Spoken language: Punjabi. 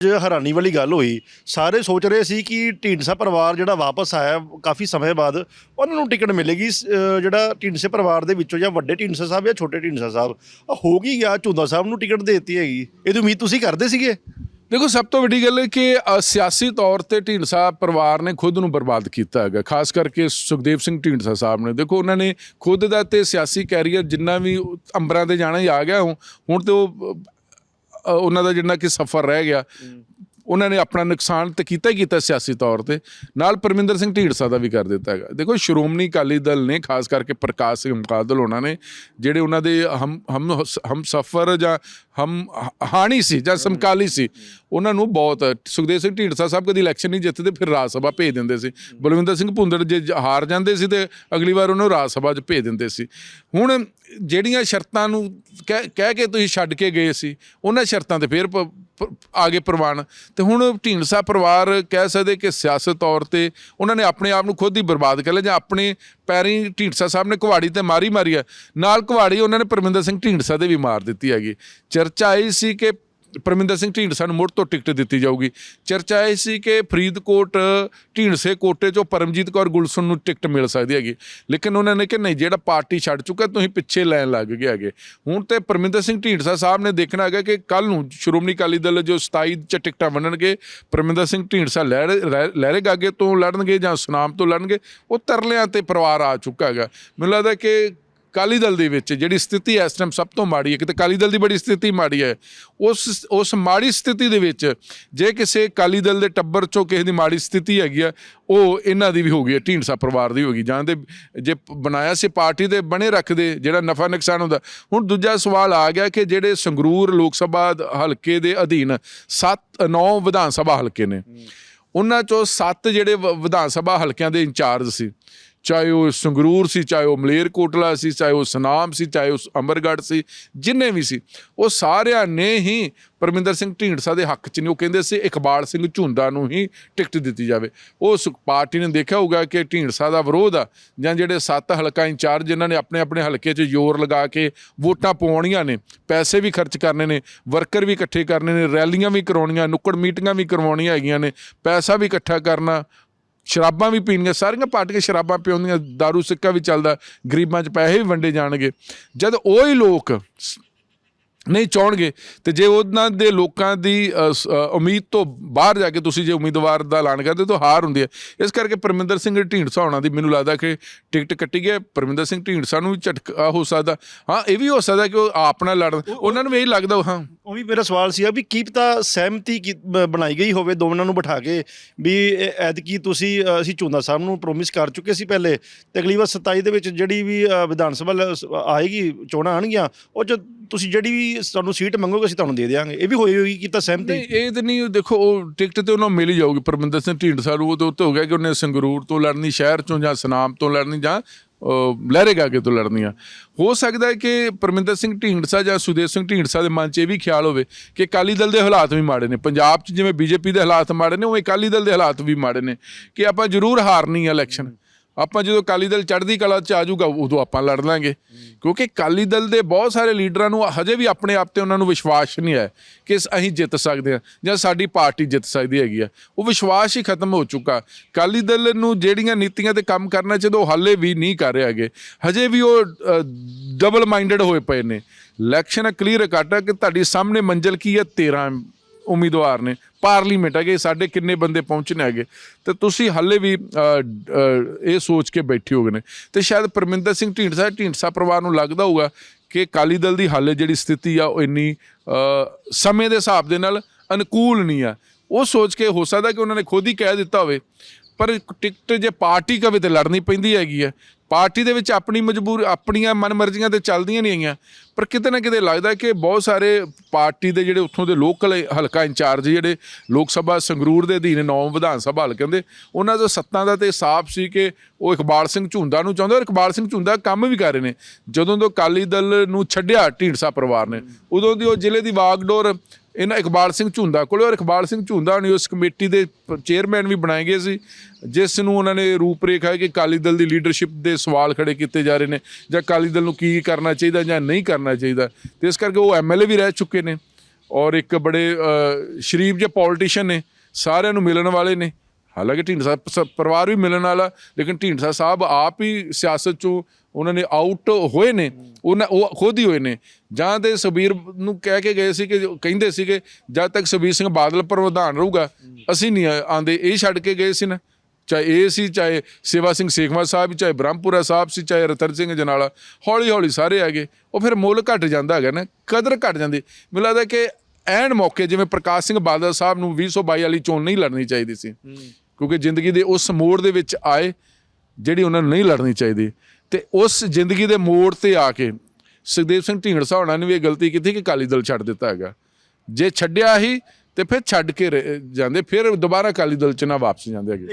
ਅੱਜ ਹੈਰਾਨੀ ਵਾਲੀ ਗੱਲ ਹੋਈ। ਸਾਰੇ ਸੋਚ ਰਹੇ ਸੀ ਕਿ ਢੀਂਡਸਾ ਪਰਿਵਾਰ ਜਿਹੜਾ ਵਾਪਸ ਆਇਆ ਕਾਫੀ ਸਮੇਂ ਬਾਅਦ, ਉਹਨਾਂ ਨੂੰ ਟਿਕਟ ਮਿਲੇਗੀ। ਜਿਹੜਾ ਢੀਂਡਸੇ ਪਰਿਵਾਰ ਦੇ ਵਿੱਚੋਂ ਜਾਂ ਵੱਡੇ ਢੀਂਡਸਾ ਸਾਹਿਬ ਜਾਂ ਛੋਟੇ ਢੀਂਡਸਾ ਸਾਹਿਬ। ਆ ਹੋ ਗਈ ਗਿਆ? ਝੁੰਦਾ ਸਾਹਿਬ ਨੂੰ ਟਿਕਟ ਦੇ ਦਿੱਤੀ ਹੈਗੀ। ਇਹਦੀ ਉਮੀਦ ਤੁਸੀਂ ਕਰਦੇ ਸੀਗੇ? ਦੇਖੋ, ਸਭ ਤੋਂ ਵੱਡੀ ਗੱਲ ਹੈ ਕਿ ਸਿਆਸੀ ਤੌਰ ਤੇ ਢੀਂਡਸਾ ਪਰਿਵਾਰ ਨੇ ਖੁਦ ਨੂੰ ਬਰਬਾਦ ਕੀਤਾ ਹੈਗਾ। ਖਾਸ ਕਰਕੇ ਸੁਖਦੇਵ ਸਿੰਘ ਢੀਂਡਸਾ ਸਾਹਿਬ ਨੇ। ਦੇਖੋ, ਉਹਨਾਂ ਨੇ ਖੁਦ ਦਾ ਤੇ ਸਿਆਸੀ ਕੈਰੀਅਰ ਜਿੰਨਾ ਵੀ ਅੰਬਰਾਂ ਦੇ ਜਾਣਾ ਹੀ ਆ ਗਿਆ ਹੁਣ ਹੁਣ ਤੇ ਉਹ ਉਹਨਾਂ ਦਾ ਜਿੰਨਾ ਕਿ ਸਫ਼ਰ ਰਹਿ ਗਿਆ ਉਹਨਾਂ ਨੇ ਆਪਣਾ ਨੁਕਸਾਨ ਤਾਂ ਕੀਤਾ ਹੀ ਕੀਤਾ ਸਿਆਸੀ ਤੌਰ ਤੇ। ਨਾਲ ਪਰਮਿੰਦਰ ਸਿੰਘ ਢੀਂਡਸਾ ਦਾ ਵੀ ਕਰ ਦਿੱਤਾ ਹੈਗਾ। ਦੇਖੋ, ਸ਼੍ਰੋਮਣੀ ਅਕਾਲੀ ਦਲ ਨੇ, ਖਾਸ ਕਰਕੇ ਪ੍ਰਕਾਸ਼ ਸਿੰਘ ਮੁਕਾਦਲ ਉਹਨਾਂ ਨੇ, ਜਿਹੜੇ ਉਹਨਾਂ ਦੇ ਹਮ ਹਮ ਹਮ ਸਫਰ ਜਾਂ ਹਮ ਹਾਣੀ ਸੀ ਜਾਂ ਸਮਕਾਲੀ ਸੀ, ਉਹਨਾਂ ਨੂੰ ਬਹੁਤ, ਸੁਖਦੇਵ ਸਿੰਘ ਢੀਂਡਸਾ ਸਾਹਿਬ ਕਦੀ ਇਲੈਕਸ਼ਨ ਨਹੀਂ ਜਿੱਤਦੇ, ਫਿਰ ਰਾਜ ਸਭਾ ਭੇਜ ਦਿੰਦੇ ਸੀ। ਬਲਵਿੰਦਰ ਸਿੰਘ ਭੁੰਦੜ ਜੇ, ਹਾਰ ਜਾਂਦੇ ਸੀ ਤੇ ਅਗਲੀ ਵਾਰ ਉਹਨੂੰ ਰਾਜ ਸਭਾ 'ਚ ਭੇਜ ਦਿੰਦੇ ਸੀ। ਹੁਣ ਜਿਹੜੀਆਂ ਸ਼ਰਤਾਂ ਨੂੰ ਕਹਿ ਕਹਿ ਕੇ ਤੁਸੀਂ ਛੱਡ ਕੇ ਗਏ ਸੀ, ਉਹਨਾਂ ਸ਼ਰਤਾਂ ਤੇ ਫਿਰ ਪ- ਆਗੇ ਪ੍ਰਵਾਨ। ਤੇ ਹੁਣ ਢੀਂਡਸਾ ਪਰਿਵਾਰ ਕਹਿ ਸਕਦੇ ਕਿ ਸਿਆਸਤ ਤੌਰ ਤੇ ਉਹਨਾਂ ਨੇ ਆਪਣੇ ਆਪ ਨੂੰ ਖੁਦ ਹੀ ਬਰਬਾਦ ਕਰ ਲਿਆ ਜਾਂ ਆਪਣੇ ਪੈਰੀ ਢੀਂਡਸਾ ਸਾਹਿਬ ਨੇ ਕੁਹਾੜੀ ਤੇ ਮਾਰੀ ਮਾਰੀ ਹੈ ਨਾਲ ਕੁਹਾੜੀ ਉਹਨਾਂ ਨੇ ਪਰਮਿੰਦਰ ਸਿੰਘ ਢੀਂਡਸਾ ਦੇ ਵੀ ਮਾਰ ਦਿੱਤੀ ਹੈਗੀ। ਚਰਚਾ ਆਈ ਸੀ ਕਿ ਪਰਮਿੰਦਰ ਸਿੰਘ ਢੀਂਡਸਾ ਨੂੰ ਮੁੜ ਤੋਂ ਟਿਕਟ ਦਿੱਤੀ ਜਾਊਗੀ। ਚਰਚਾ ਇਹ ਸੀ ਕਿ ਫਰੀਦਕੋਟ ਢੀਂਡਸੇ ਕੋਟੇ ਚੋਂ ਪਰਮਜੀਤ ਕੌਰ ਗੁਲਸ਼ਨ ਨੂੰ ਟਿਕਟ ਮਿਲ ਸਕਦੀ ਹੈਗੀ। ਲੇਕਿਨ ਉਹਨਾਂ ਨੇ ਕਿ ਨਹੀਂ, ਜਿਹੜਾ ਪਾਰਟੀ ਛੱਡ ਚੁੱਕਾ, ਤੁਸੀਂ ਪਿੱਛੇ ਲੈਣ ਲੱਗ ਗਏ ਹੈਗੇ। ਹੁਣ ਤੇ ਪਰਮਿੰਦਰ ਸਿੰਘ ਢੀਂਡਸਾ ਸਾਹਿਬ ਨੇ ਦੇਖਣਾ ਹੈਗਾ ਕਿ ਕੱਲ ਨੂੰ ਸ਼੍ਰੋਮਣੀ ਅਕਾਲੀ ਦਲ ਜੋ 27 ਚ ਟਿਕਟਾਂ ਵੰਡਣਗੇ, ਪਰਮਿੰਦਰ ਸਿੰਘ ਢੀਂਡਸਾ ਲਹਿਰੇ ਰਹਿ- ਲਹਿਰੇ ਤੋਂ ਲੜਨਗੇ ਜਾਂ ਸੁਨਾਮ ਤੋਂ ਲੜਨਗੇ, ਉਹ ਤਰਲਿਆਂ ਤੇ ਪਰਿਵਾਰ ਆ ਚੁੱਕਾ ਹੈਗਾ। ਮੈਨੂੰ ਲੱਗਦਾ ਕਿ ਕਾਲੀ ਦਲ ਦੇ ਵਿੱਚ ਜਿਹੜੀ ਸਥਿਤੀ ਇਸ ਟਾਈਮ ਸਭ ਤੋਂ ਮਾੜੀ ਹੈ, ਕਿਤੇ ਕਾਲੀ ਦਲ ਦੀ ਬੜੀ ਸਥਿਤੀ ਮਾੜੀ ਹੈ, ਉਸ ਉਸ ਮਾੜੀ ਸਥਿਤੀ ਦੇ ਵਿੱਚ ਜੇ ਕਿਸੇ ਕਾਲੀ ਦਲ ਦੇ ਟੱਬਰ ਚੋਂ ਕਿਸੇ ਦੀ ਮਾੜੀ ਸਥਿਤੀ ਹੈਗੀ ਆ, ਉਹ ਇਹਨਾਂ ਦੀ ਵੀ ਹੋ ਗਈ ਹੈ, ਢੀਂਡਸਾ ਪਰਿਵਾਰ ਦੀ ਹੋ ਗਈ, ਜਾਂ ਤੇ ਜੇ ਬਣਾਇਆ ਸੀ ਪਾਰਟੀ ਦੇ ਬਣੇ ਰੱਖਦੇ, ਜਿਹੜਾ ਨਫਾ ਨੁਕਸਾਨ ਹੁੰਦਾ। ਹੁਣ ਦੂਜਾ ਸਵਾਲ ਆ ਗਿਆ ਕਿ ਜਿਹੜੇ ਸੰਗਰੂਰ ਲੋਕ ਸਭਾ ਹਲਕੇ ਦੇ ਅਧੀਨ 7 9 ਵਿਧਾਨ ਸਭਾ ਹਲਕੇ ਨੇ, ਉਹਨਾਂ ਚੋਂ 7 ਜਿਹੜੇ ਵਿਧਾਨ ਸਭਾ ਹਲਕਿਆਂ ਦੇ ਇੰਚਾਰਜ ਸੀ ਚਾਹੇ ਉਹ ਸੰਗਰੂਰ ਸੀ, ਚਾਹੇ ਉਹ ਮਲੇਰਕੋਟਲਾ ਸੀ, ਚਾਹੇ ਉਹ ਸਨਾਮ ਸੀ, ਚਾਹੇ ਉਹ ਅਮਰਗੜ੍ਹ ਸੀ, ਜਿੰਨੇ ਵੀ ਸੀ, ਉਹ ਸਾਰਿਆਂ ਨੇ ਹੀ ਪਰਮਿੰਦਰ ਸਿੰਘ ਢੀਂਡਸਾ ਦੇ ਹੱਕ 'ਚ ਨਹੀਂ ਉਹ ਕਹਿੰਦੇ ਸੀ, ਇਕਬਾਲ ਸਿੰਘ ਝੁੰਦਾ ਨੂੰ ਹੀ ਟਿਕਟ ਦਿੱਤੀ ਜਾਵੇ। ਉਸ ਪਾਰਟੀ ਨੇ ਦੇਖਿਆ ਹੋਊਗਾ ਕਿ ਢੀਂਡਸਾ ਦਾ ਵਿਰੋਧ ਆ, ਜਾਂ ਜਿਹੜੇ ਸੱਤ ਹਲਕਾ ਇੰਚਾਰਜ ਜਿਨ੍ਹਾਂ ਨੇ ਆਪਣੇ ਆਪਣੇ ਹਲਕੇ 'ਚ ਜ਼ੋਰ ਲਗਾ ਕੇ ਵੋਟਾਂ ਪਵਾਉਣੀਆਂ ਨੇ, ਪੈਸੇ ਵੀ ਖਰਚ ਕਰਨੇ ਨੇ, ਵਰਕਰ ਵੀ ਇਕੱਠੇ ਕਰਨੇ ਨੇ, ਰੈਲੀਆਂ ਵੀ ਕਰਾਉਣੀਆਂ, ਨੁੱਕੜ ਮੀਟਿੰਗਾਂ ਵੀ ਕਰਵਾਉਣੀਆਂ ਹੈਗੀਆਂ ਨੇ, ਪੈਸਾ ਵੀ ਇਕੱਠਾ ਕਰਨਾ ਸ਼ਰਾਬਾਂ ਵੀ ਪੀਣੀਆਂ ਸਾਰੀਆਂ ਪਾਰਟੀਆਂ ਸ਼ਰਾਬਾਂ ਪਿਉਂਦੀਆਂ दारू ਸਿੱਕਾ ਵੀ ਚੱਲਦਾ ਗਰੀਬਾਂ 'ਚ ਪੈਸੇ ਵੀ ਵੰਡੇ ਜਾਣਗੇ। ਜਦ ਉਹ ਹੀ ਲੋਕ ਨਹੀਂ ਚਾਹਣਗੇ ਤੇ ਜੇ ਉਹਨਾਂ ਦੇ ਲੋਕਾਂ ਦੀ ਉਮੀਦ ਤੋਂ ਬਾਹਰ ਜਾ ਕੇ ਤੁਸੀਂ ਜੇ ਉਮੀਦਵਾਰ ਦਾ ਐਲਾਨ ਕਰਦੇ ਤਾਂ ਹਾਰ ਹੁੰਦੀ ਹੈ। ਇਸ ਕਰਕੇ ਪਰਮਿੰਦਰ ਸਿੰਘ ਢੀਂਡਸਾ ਹੋਣਾ ਦੀ ਮੈਨੂੰ ਲੱਗਦਾ ਕਿ ਟਿਕਟ ਕੱਟੀ ਹੈ। ਪਰਮਿੰਦਰ ਸਿੰਘ ਢੀਂਡਸਾ ਨੂੰ ਝਟਕਾ ਹੋ ਸਕਦਾ। ਹਾਂ ਇਹ ਵੀ ਹੋ ਸਕਦਾ ਕਿ ਉਹ ਆਪ ਨਾਲ ਲੜਨ। ਉਹਨਾਂ ਨੂੰ ਵੀ ਇਹ ਲੱਗਦਾ ਹਾਂ। ਉਹ ਵੀ ਮੇਰਾ ਸਵਾਲ ਸੀ ਵੀ ਕੀ ਪਤਾ ਸਹਿਮਤੀ ਕੀ- ਬ- ਬਣਾਈ ਗਈ ਹੋਵੇ ਦੋਵਾਂ ਨੂੰ ਬਿਠਾ ਕੇ ਵੀ ਇਹ ਐਤਕੀ ਤੁਸੀਂ ਅ, ਅਸੀਂ ਝੁੰਦਾ ਸਾਹਿਬ ਨੂੰ ਪ੍ਰੋਮਿਸ ਕਰ ਚੁੱਕੇ ਸੀ ਪਹਿਲੇ ਤੇ ਅਗਲੀ ਵਾਰ 27 ਦੇ ਵਿੱਚ ਜਿਹੜੀ ਵੀ ਅ, ਵਿਧਾਨ ਸਭਾ ਲ- ਸ- ਆਏਗੀ ਚੋਣਾਂ ਆਣਗੀਆਂ ਉਹ ਚ ਤੁਸੀਂ ਜਿਹੜੀ ਵੀ ਸਾਨੂੰ ਸੀਟ ਮੰਗੋਗੇ ਅਸੀਂ ਤੁਹਾਨੂੰ ਦੇ ਦੇਵਾਂਗੇ ਇਹ ਵੀ ਹੋਈ ਹੋਈ ਕੀ ਤਾਂ ਸਹਿਮਤੀ? ਨਹੀਂ ਇਹ ਤਾਂ ਨਹੀਂ ਦੇਖੋ ਉਹ ਟਿਕਟ ਤੇ ਉਹਨਾਂ ਨੂੰ ਮਿਲ ਹੀ ਜਾਊਗੀ ਪਰਮਿੰਦਰ ਸਿੰਘ ਢੀਂਡਸਾ ਨੂੰ ਉਹ ਤੇ ਉੱਤੇ ਹੋ ਗਿਆ ਕਿ ਉਹਨੇ ਸੰਗਰੂਰ ਤੋਂ ਲੜਨੀ ਸ਼ਹਿਰ ਚੋਂ ਜਾਂ ਸਨਾਮ ਤੋਂ ਲੜਨੀ ਜਾਂ ਲਹਿਰੇਗਾ ਲਹਿਰੇ ਤੋਂ ਲੜਨੀਆਂ। ਹੋ ਸਕਦਾ ਹੈ ਕਿ ਪਰਮਿੰਦਰ ਸਿੰਘ ਢੀਂਡਸਾ ਜਾਂ ਸੁਦੇਵ ਸਿੰਘ ਢੀਂਡਸਾ ਦੇ ਮਨ 'ਚ ਇਹ ਵੀ ਖਿਆਲ ਹੋਵੇ ਕਿ ਅਕਾਲੀ ਦਲ ਦੇ ਹਾਲਾਤ ਵੀ ਮਾੜੇ ਨੇ। ਪੰਜਾਬ 'ਚ ਜਿਵੇਂ ਬੀਜੇਪੀ ਦੇ ਹਾਲਾਤ ਮਾੜੇ ਨੇ, ਉਵੇਂ ਅਕਾਲੀ ਦਲ ਦੇ ਹਾਲਾਤ ਵੀ ਮਾੜੇ ਨੇ ਕਿ ਆਪਾਂ ਜ਼ਰੂਰ ਹਾਰਨੀ ਹੈ ਇਲੈਕਸ਼ਨ। ਆਪਾਂ ਜਦੋਂ ਅਕਾਲੀ ਦਲ ਚੜ੍ਹਦੀ ਕਲਾ 'ਚ ਆ ਜਾਊਗਾ, ਉਦੋਂ ਆਪਾਂ ਲੜ ਲਾਂਗੇ। ਕਿਉਂਕਿ ਅਕਾਲੀ ਦਲ ਦੇ ਬਹੁਤ ਸਾਰੇ ਲੀਡਰਾਂ ਨੂੰ ਹਜੇ ਵੀ ਆਪਣੇ ਆਪ ਤੇ ਉਹਨਾਂ ਨੂੰ ਵਿਸ਼ਵਾਸ ਨਹੀਂ ਹੈ ਕਿ ਅਸੀਂ ਜਿੱਤ ਸਕਦੇ ਹਾਂ ਜਾਂ ਸਾਡੀ ਪਾਰਟੀ ਜਿੱਤ ਸਕਦੀ ਹੈਗੀ ਆ। ਉਹ ਵਿਸ਼ਵਾਸ ਹੀ ਖਤਮ ਹੋ ਚੁੱਕਾ। ਅਕਾਲੀ ਦਲ ਨੂੰ ਜਿਹੜੀਆਂ ਨੀਤੀਆਂ ਤੇ ਕੰਮ ਕਰਨਾ ਚਾਹੀਦਾ, ਉਹ ਹਾਲੇ ਵੀ ਨਹੀਂ ਕਰ ਰਹੇ ਹੈਗੇ। ਹਜੇ ਵੀ ਉਹ ਡਬਲ ਮਾਈਂਡਡ ਹੋਏ ਪਏ ਨੇ। ਇਲੈਕਸ਼ਨ ਕਲੀਅਰ ਕੱਟ ਹੈ ਕਿ ਤੁਹਾਡੀ ਸਾਹਮਣੇ ਮੰਜ਼ਿਲ ਕੀ ਹੈ? 13 ਉਮੀਦਵਾਰ ਨੇ। ਪਾਰਲੀਮੈਂਟ ਹੈਗੇ, ਸਾਡੇ ਕਿੰਨੇ ਬੰਦੇ ਪਹੁੰਚਣੇ ਹੈਗੇ। ਤੇ ਤੁਸੀਂ ਹਾਲੇ ਵੀ ਇਹ ਸੋਚ ਕੇ ਬੈਠੇ ਹੋਗੇ ਨੇ। ਤੇ ਸ਼ਾਇਦ ਪਰਮਿੰਦਰ ਸਿੰਘ ਢੀਂਡਸਾ ਢੀਂਡਸਾ ਪਰਿਵਾਰ ਨੂੰ ਲੱਗਦਾ ਹੋਊਗਾ ਕਿ ਅਕਾਲੀ ਦਲ ਦੀ ਹਾਲੇ ਜਿਹੜੀ ਸਥਿਤੀ ਆ, ਉਹ ਇੰਨੀ ਸਮੇਂ ਦੇ ਹਿਸਾਬ ਦੇ ਨਾਲ ਅਨੁਕੂਲ ਨਹੀਂ ਆ। ਉਹ ਸੋਚ ਕੇ ਹੋ ਸਕਦਾ ਕਿ ਉਹਨਾਂ ਨੇ ਖੁਦ ਹੀ ਕਹਿ ਦਿੱਤਾ ਹੋਵੇ। ਪਰ ਟਿਕਟ ਜੇ ਪਾਰਟੀ ਕਵੇ ਤੇ ਲੜਨੀ ਪੈਂਦੀ ਹੈਗੀ ਹੈ ਪਾਰਟੀ ਦੇ ਵਿੱਚ ਆਪਣੀ ਮਜਬੂਰ, ਆਪਣੀਆਂ ਮਨਮਰਜ਼ੀਆਂ ਤੇ ਚੱਲਦੀਆਂ ਨਹੀਂ ਆਈਆਂ ਪਰ ਕਿਤੇ ਨਾ ਕਿਤੇ ਲੱਗਦਾ ਕਿ ਬਹੁਤ ਸਾਰੇ ਪਾਰਟੀ ਦੇ ਜਿਹੜੇ ਉੱਥੋਂ ਦੇ ਲੋਕਲ ਹਲਕਾ ਇੰਚਾਰਜ ਜਿਹੜੇ ਲੋਕ ਸਭਾ ਸੰਗਰੂਰ ਦੇ ਅਧੀਨ ਨੌ ਵਿਧਾਨ ਸਭਾ ਹਲਕੇ ਦੇ ਉਹਨਾਂ ਦਾ ਸੱਤਾਂ ਦਾ ਤੇ ਸਾਫ਼ ਸੀ ਕਿ ਉਹ ਇਕਬਾਲ ਸਿੰਘ ਝੁੰਦਾ ਨੂੰ ਚਾਹੁੰਦੇ ਔਰ ਇਕਬਾਲ ਸਿੰਘ ਝੁੰਦਾ ਕੰਮ ਵੀ ਕਰ ਰਹੇ ਨੇ। ਜਦੋਂ ਤੋਂ ਅਕਾਲੀ ਦਲ ਨੂੰ ਛੱਡਿਆ ਢੀਂਡਸਾ ਪਰਿਵਾਰ ਨੇ, ਉਦੋਂ ਦੀ ਉਹ ਜ਼ਿਲ੍ਹੇ ਦੀ ਵਾਗਡੋਰ ਇਹਨਾਂ ਇਕਬਾਲ ਸਿੰਘ ਝੁੰਦਾ ਕੋਲੇ, ਔਰ ਇਕਬਾਲ ਸਿੰਘ ਝੁੰਦਾ ਨੇ ਉਸ ਕਮੇਟੀ ਦੇ ਚੇਅਰਮੈਨ ਵੀ ਬਣਾਏ ਗਏ ਸੀ, ਜਿਸ ਨੂੰ ਉਹਨਾਂ ਨੇ ਰੂਪਰੇਖਾ ਕਿ ਅਕਾਲੀ ਦਲ ਦੀ ਲੀਡਰਸ਼ਿਪ ਦੇ ਸਵਾਲ ਖੜੇ ਕੀਤੇ ਜਾ ਰਹੇ ਨੇ, ਜਾਂ ਅਕਾਲੀ ਦਲ ਨੂੰ ਕੀ ਕਰਨਾ ਚਾਹੀਦਾ ਜਾਂ ਨਹੀਂ ਕਰਨਾ ਚਾਹੀਦਾ। ਤੇ ਇਸ ਕਰਕੇ ਉਹ ਐਮਐਲਏ ਵੀ ਰਹਿ ਚੁੱਕੇ ਨੇ, ਔਰ ਇੱਕ ਬੜੇ ਸ਼ਰੀਫ ਜਿਹੇ ਪੋਲੀਟੀਸ਼ੀਅਨ ਨੇ, ਸਾਰਿਆਂ ਨੂੰ ਮਿਲਣ ਵਾਲੇ ਨੇ ਹਾਲਾਂਕਿ ਢੀਂਡਸਾ ਸ, ਪਰਿਵਾਰ ਵੀ ਮਿਲਣ ਵਾਲਾ, ਲੇਕਿਨ ਢੀਂਡਸਾ ਸਾਹਿਬ ਆਪ ਹੀ ਸਿਆਸਤ ਚੋਂ ਉਹਨਾਂ ਨੇ ਆਊਟ ਹੋਏ ਨੇ, ਉਹਨਾਂ, ਉਹ ਖੁਦ ਹੀ ਹੋਏ ਨੇ। ਜਾਂ ਤੇ ਸੁਬੀਰ ਨੂੰ ਕਹਿ ਕੇ ਗਏ ਸੀ ਕਿ ਜੋ ਕਹਿੰਦੇ ਸੀਗੇ, ਜਦ ਤੱਕ ਸੁਬੀਰ ਸਿੰਘ ਬਾਦਲ ਪ੍ਰਧਾਨ ਰਹੂਗਾ, ਅਸੀਂ ਨਹੀਂ ਆਂਦੇ, ਇਹ ਛੱਡ ਕੇ ਗਏ ਸੀ ਨਾ। ਚਾਹੇ ਇਹ ਸੀ, ਚਾਹੇ ਸੇਵਾ ਸਿੰਘ ਸੇਖਵਾ ਸਾਹਿਬ, ਚਾਹੇ ਬ੍ਰਹਮਪੁਰਾ ਸਾਹਿਬ ਸੀ, ਚਾਹੇ ਰਤਨ ਸਿੰਘ ਜਨਾਲਾ ਹੌਲੀ ਹੌਲੀ ਸਾਰੇ ਆ ਗਏ ਉਹ ਫਿਰ ਮੁੱਲ ਘਟ ਜਾਂਦਾ ਹੈਗਾ ਨਾ, ਕਦਰ ਘਟ ਜਾਂਦੀ। ਮੈਨੂੰ ਲੱਗਦਾ ਕਿ ਐਨ ਮੌਕੇ ਜਿਵੇਂ ਪ੍ਰਕਾਸ਼ ਸਿੰਘ ਬਾਦਲ ਸਾਹਿਬ ਨੂੰ 2022 ਵਾਲੀ ਚੋਣ ਨਹੀਂ ਲੜਨੀ ਚਾਹੀਦੀ ਸੀ। ਕਿਉਂਕਿ ਜ਼ਿੰਦਗੀ ਦੇ ਉਸ ਮੋੜ ਦੇ ਵਿੱਚ ਆਏ ਜਿਹੜੀ ਉਹਨਾਂ ਨੂੰ ਨਹੀਂ ਲੜਨੀ ਚਾਹੀਦੀ। ਤੇ ਉਸ ਜ਼ਿੰਦਗੀ ਦੇ ਮੋੜ ਤੇ ਆ ਕੇ ਸੁਖਦੇਵ ਸਿੰਘ ਢੀਂਡਸਾ ਹੋਣਾ ਨੇ ਵੀ ਇਹ ਗਲਤੀ ਕੀਤੀ ਕਿ ਅਕਾਲੀ ਦਲ ਛੱਡ ਦਿੱਤਾ ਹੈਗਾ। ਜੇ ਛੱਡਿਆ ਹੀ ਤੇ ਫਿਰ ਛੱਡ ਕੇ ਜਾਂਦੇ ਫਿਰ ਦੁਬਾਰਾ ਅਕਾਲੀ ਦਲ ਚ ਨਾ ਵਾਪਸ ਜਾਂਦੇ ਹੈਗੇ।